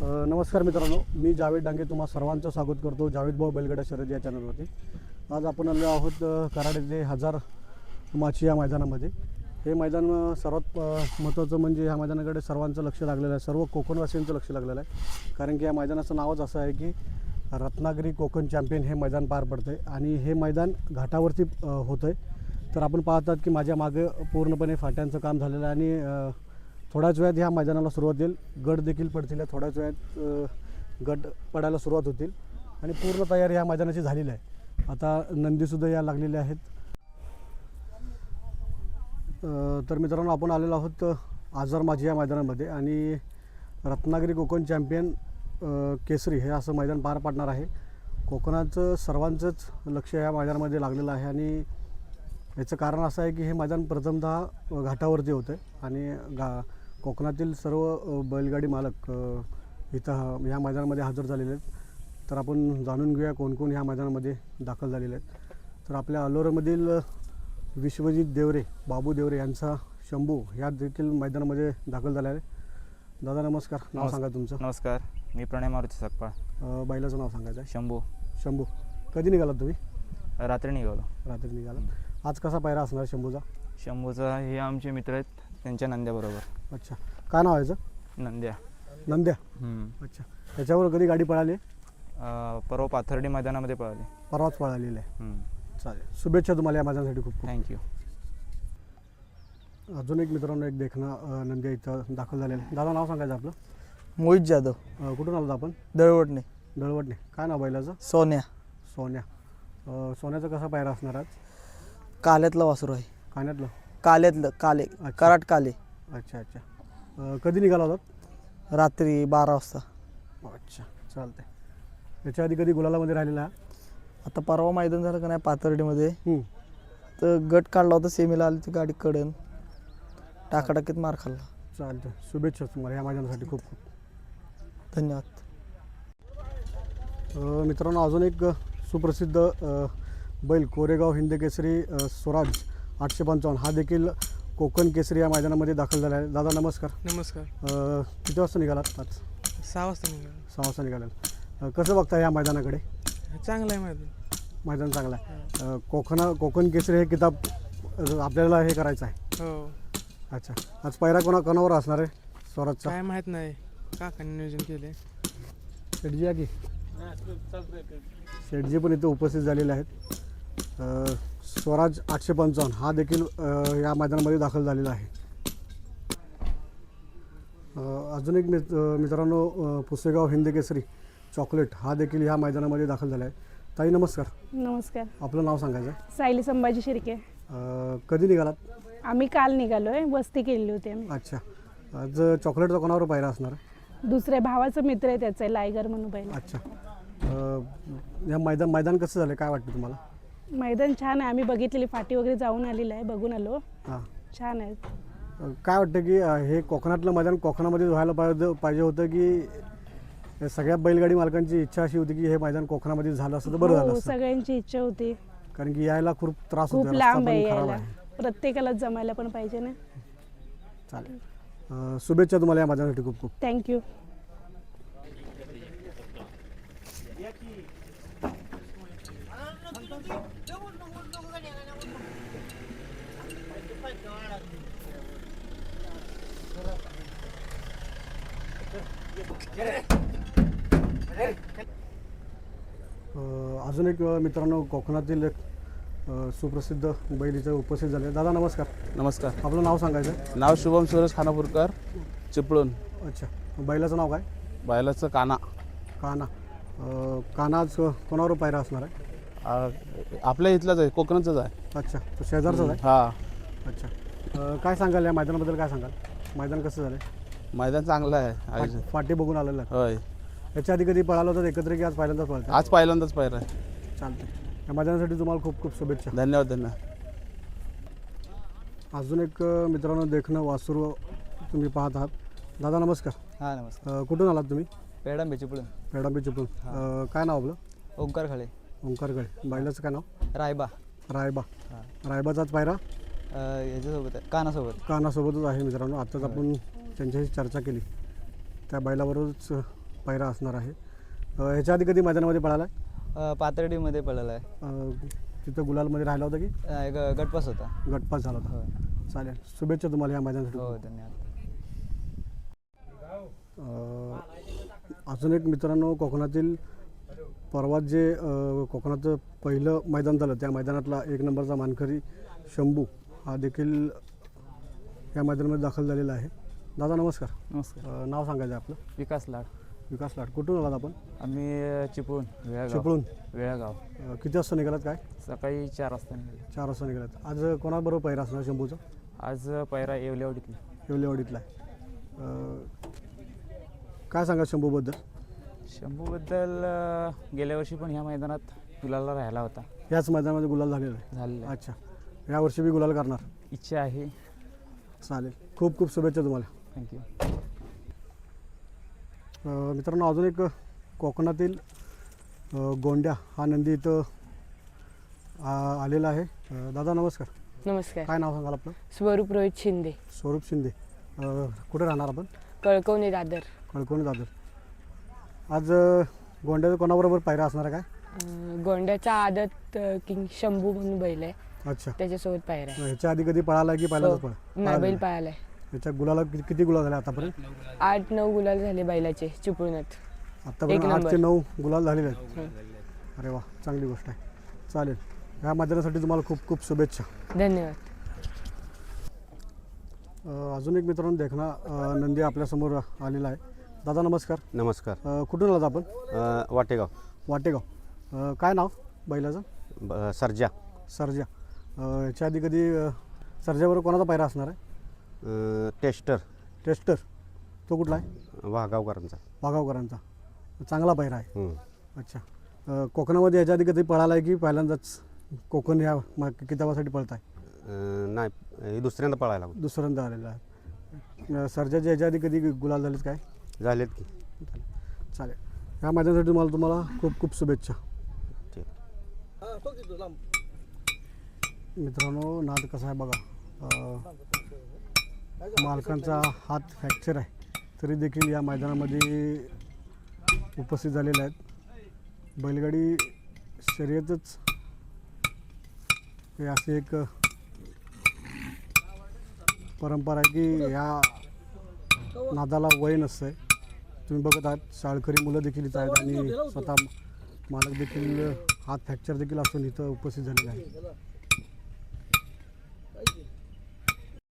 नमस्कार मित्रांनो मी जावेद डांगे तुम्हा सर्वांचं स्वागत करतो जावेद भाऊ बैलगडा शरद या चॅनलवरती. आज आपण आलो आहोत कराडेचे कराड हजार माची या मैदानामध्ये. हे मैदान सर्वात महत्त्वाचं म्हणजे ह्या मैदानाकडे सर्वांचं लक्ष लागलेलं आहे सर्व कोकणवासियांचं लक्ष लागलेलं आहे. कारण की या मैदानाचं नावच असं आहे की रत्नागिरी कोकण चॅम्पियन हे मैदान पार पडतं आहे आणि हे मैदान घाटावरती होतं आहे तर आपण पाहतात की माझ्या मागे पूर्णपणे फाट्यांचं काम झालेलं आहे आणि थोड्याच वेळात ह्या मैदानाला सुरुवात येईल गट देखील पडतील थोड्याच वेळात गट पडायला सुरुवात होतील. आणि पूर्ण तयारी ह्या मैदानाची झालेली आहे. आता नंदीसुद्धा या लागलेल्या आहेत. तर मित्रांनो आपण आलेलो आहोत आजार माझी या मैदानामध्ये. आणि रत्नागिरी कोकण चॅम्पियन केसरी हे असं मैदान पार पाडणार आहे. कोकणाचं सर्वांचंच लक्ष ह्या मैदानामध्ये लागलेलं आहे. आणि याचं कारण असं आहे की हे मैदान प्रथमतः घाटावरती होतं आणि गा कोकणातील सर्व बैलगाडी मालक इथं ह्या मैदानामध्ये हजर झालेले आहेत. तर आपण जाणून घेऊया कोण कोण ह्या मैदानामध्ये दाखल झालेले आहेत. तर आपल्या अलोरामधील विश्वजित देवरे बाबू देवरे यांचा शंभू ह्या देखील मैदानामध्ये दाखल झाला आहे. दादा नमस्कार. नाव सांगा तुमचं. नमस्कार. मी प्रणय मारुती सकपाळ बैलाचं नाव सांगायचं आहे. शंभू. शंभू. कधी निघाला तुम्ही? रात्री निघालो. रात्री निघाला आज कसा पायरा असणार शंभूचा? शंभूचा हे आमचे मित्र आहेत. त्यांच्या नंद्याबरोबर. अच्छा. काय नाव आहे याचं? नंद्या. नंद्या. हम्म. अच्छा. त्याच्यावर कधी गाडी पळाली? अं, परवा पाथर्डी मैदानामध्ये पळाली. परवाच पळालेली आहे. चालेल. शुभेच्छा तुम्हाला या माझ्यासाठी खूप खूप. थँक्यू अजून एक मित्रांनो एक देखणं अ, नंद्या इथं दाखल झालेलं आहे. दादा नाव सांगायचं आपलं? मोहित जाधव. अ, कुठून आलो आपण? दळवटणे दळवटणे काय नाव बैलाचं? सोन्या. सोन्या. अ, सोन्याचा कसा पायरा असणार आज? काल्यातलं वासरू आहे. काण्यातलं? काल्यातलं काले. कराट काले. अच्छा अच्छा. अ, कधी निघाला होता? रात्री बारा वाजता. अच्छा चालतंय. याच्या आधी कधी गुलालामध्ये राहिलेला? आता परवा मैदान झालं का नाही पाथर्डीमध्ये. हं. तर गट काढला होता सेमीला आली ती गाडी कडन. टाकाटाकीत मार खाल्ला. चालतंय. शुभेच्छा तुम्हाला या मैदानासाठी खूप खूप. धन्यवाद. अ, मित्रांनो अजून एक सुप्रसिद्ध अ, बैल कोरेगाव हिंद केसरी अ, स्वराज आठशे पंचावन्न. हा देखील कोकण केसरी या मैदानामध्ये दाखल झाला आहे. दादा नमस्कार. नमस्कार. अ, किती वाजता निघालात आज? सहा वाजता निघालो. सहा वाजता निघालात. अ, कसं बघता या मैदानाकडे? चांगलं आहे मैदान. मैदान चांगलं आहे. अ, कोकणा कोकण केसरी हे किताब अ, आपल्याला हे करायचं आहे. हो. अच्छा. आज पहिला कोणा कोणावर असणार आहे? स्वराजचा. काय माहीत नाही. काकांनी नियोजन केले शेटजी या की? शेटजी पण इथे उपस्थित झालेले आहेत. अ, स्वराज आठशे पंचावन्न. हा देखील या मैदानामध्ये दाखल झालेला आहे. अजून एक मित मित्रांनो पुसेगाव हिंद केसरी चॉकलेट हा देखील ह्या मैदानामध्ये दाखल झाला आहे. ताई नमस्कार. नमस्कार. आपलं नाव सांगायचं? आहे. सायली संभाजी शिर्के. अ, कधी निघालात? आम्ही काल निघालोय वस्ती केलेली होती आम्ही. अच्छा. आज चॉकलेटचा कोणावर पायरा असणार? आहे दुसऱ्या भावाचा मित्र आहे त्याचा लायगर म्हणून पहिला. अच्छा. अ, या मैदान मैदान कसं झालं? काय वाटतं तुम्हाला? मैदान छान आहे. आम्ही बघितलेली फाटी वगैरे जाऊन आलेलं आहे बघून आलो. हां. छान आहे. काय वाटतं की अ, हे कोकणातलं मैदान कोकणामध्ये व्हायला पाहिजे पाहिजे होतं की सगळ्या बैलगाडी मालकांची इच्छा अशी होती की हे मैदान कोकणामध्ये झालं असतं तर बरं झालं हो असतं? सगळ्यांची इच्छा होती. कारण की यायला खूप त्रास खूप होतो रस्ता लांब पण आहे खराब यायला. आहे. प्रत्येकाला जमायला पण पाहिजे ना. चालेल. अ, शुभेच्छा तुम्हाला या मैदानासाठी खूप खूप. थँक्यू अ, अजून एक मित्रांनो कोकणातील एक अ, सुप्रसिद्ध बैल इथे उपस्थित झाले. दादा नमस्कार. नमस्कार. आपलं नाव सांगायचं? नाव शुभम सुरेश खानापूरकर चिपळूण. अच्छा. बैलाचं नाव काय? बायलाचं काना. काना. अ, काना आज कोणावर पायरा असणार आहे? आ, आपल्या इथलाच आहे कोकणाचंच आहे. अच्छा. तो शेजारचाच आहे? हा. अच्छा. अ, काय सांगाल या मैदानाबद्दल काय सांगाल? मैदान कसं झालं मैदान चांगलं आहे. आयोजन. फाटी बघून आलेलं आहे. होय. याच्या आधी कधी पळालं होतं एकत्र की आज पहिल्यांदाच पळतं आज पहिल्यांदाच पाहिलं आहे चालतं या मैदानासाठी तुम्हाला खूप खूप शुभेच्छा. धन्यवाद धन्यवाद. अजून एक अ, मित्रांनो देखणं वासरू तुम्ही पाहत आहात. दादा नमस्कार. हां नमस्कार. अ, कुठून आलात तुम्ही? पेडांबे चिपळूण पेडांबी चिपळूण अ, काय नाव आपलं? ओंकार खळे ओंकारगड बैलाचं काय नाव? रायबा. रायबा. रायबाचाच पायरा? याच्यासोबत आहे. कानासोबत. कानासोबतच आहे मित्रांनो. आत्ताच आपण त्यांच्याशी चर्चा केली. त्या बैलाबरोबरच पैरा असणार आहे. ह्याच्या आधी कधी मैदानामध्ये पळाला आहे पातर्डीमध्ये पडलेला आहे तिथं गुलालमध्ये राहिला होता की? ग- गटपास होता. गटपास झाला होता. हो चालेल. शुभेच्छा तुम्हाला या मैदानासाठी. हो धन्यवाद. अ, अजून एक मित्रांनो कोकणातील परवा जे अ, कोकणाचं पहिलं मैदान झालं त्या मैदानातला एक नंबरचा मानकरी शंभू हा देखील या मैदानामध्ये दाखल झालेला आहे. दादा नमस्कार. नमस्कार. अ, नाव सांगायचं आपलं? विकास लाड. विकास लाट कुठून आलात आपण? आम्ही चिपळूण वेळागाव. चिपळून वेळागाव. अ, किती वाजता निघालात काय? सकाळी चार वाजता निघाले. चार वाजता निघालात. आज कोणाबरोबर पहिरा असणार शंभूचा? आज पैरा येवलेवाडीतली येवलेवाडीतला आहे. अ, काय सांगा शंभूबद्दल? शंभूबद्दल अ, गेल्या वर्षी पण ह्या मैदानात गुलाला राहिला होता. याच मैदानामध्ये गुलाल झालेला आहे. झालेला आहे. अच्छा. यावर्षी बी गुलाल करणार. इच्छा आहे. चालेल. खूप खूप शुभेच्छा तुम्हाला. थँक्यू मित्रांनो अजून एक कोकणातील गोंड्या हा नंदी इथं आलेला आहे. दादा नमस्कार. नमस्कार. काय नाव सांगाल आपलं? स्वरूप रोहित शिंदे. स्वरूप शिंदे. कुठे राहणार आपण? कळकवणे दादर. कळकोण दादर. आज गोंड्याचं कोणाबरोबर पायरा असणार आहे काय? गोंड्याचा आदत किंग शंभू म्हणून बैल आहे. अच्छा. त्याच्यासोबत पायरा. ह्याच्या आधी कधी पळाला की पहिल्यांदाच हो. पळ नाही बैल पाळालाय. ह्याच्या गुलाला किती किती गुलाल झाले आतापर्यंत? आठ नऊ गुलाल झाले बैलाचे चिपळूणात. आतापर्यंत आठ नंबर. ते नऊ गुलाल झालेले आहेत. अरे वा चांगली गोष्ट आहे. चालेल. ह्या मैदानासाठी तुम्हाला खूप खूप शुभेच्छा. धन्यवाद. अ, अजून एक मित्रांनो देखना अ, नंदी आपल्यासमोर आलेला आहे. दादा नमस्कार. नमस्कार. अ, कुठून आलात आपण? अ, वाटेगाव. वाटेगाव. अ, काय नाव बैलाचं? ब- सर्जा. सर्जा. अ, ह्याच्या आधी कधी अ, सर्जाबरोबर कोणाचा पायरा असणार आहे? अ, टेस्टर. टेस्टर. तो कुठला आहे? वाघावकरांचा. वाघावकरांचा. चांगला पायरा आहे. अच्छा. अ, कोकणामध्ये याच्या आधी कधी पळाला आहे की पहिल्यांदाच कोकण ह्या म- किताबासाठी पळत आहे अ, नाही. हे दुसऱ्यांदा पळायला लागलो. दुसऱ्यांदा आलेला आहे. अ, सर्जाच्या ह्याच्या आधी कधी गुलाल झालेत काय? झालेत की. चालेल. ह्या मैदानासाठी तुम्हाला तुम्हाला खूप खूप शुभेच्छा. ठीक. मित्रांनो नाद कसा आहे बघा. अ, मालकांचा हात फ्रॅक्चर आहे. तरी देखील या मैदानामध्ये उपस्थित झालेले आहेत. बैलगाडी शर्यतच हे अशी एक परंपरा आहे की या नादाला वय नसतं आहे तुम्ही बघत आहात शाळकरी मुलं देखील इथं आहेत आणि स्वतः मालक देखील हात फ्रॅक्चर देखील असून इथं उपस्थित झालेले आहे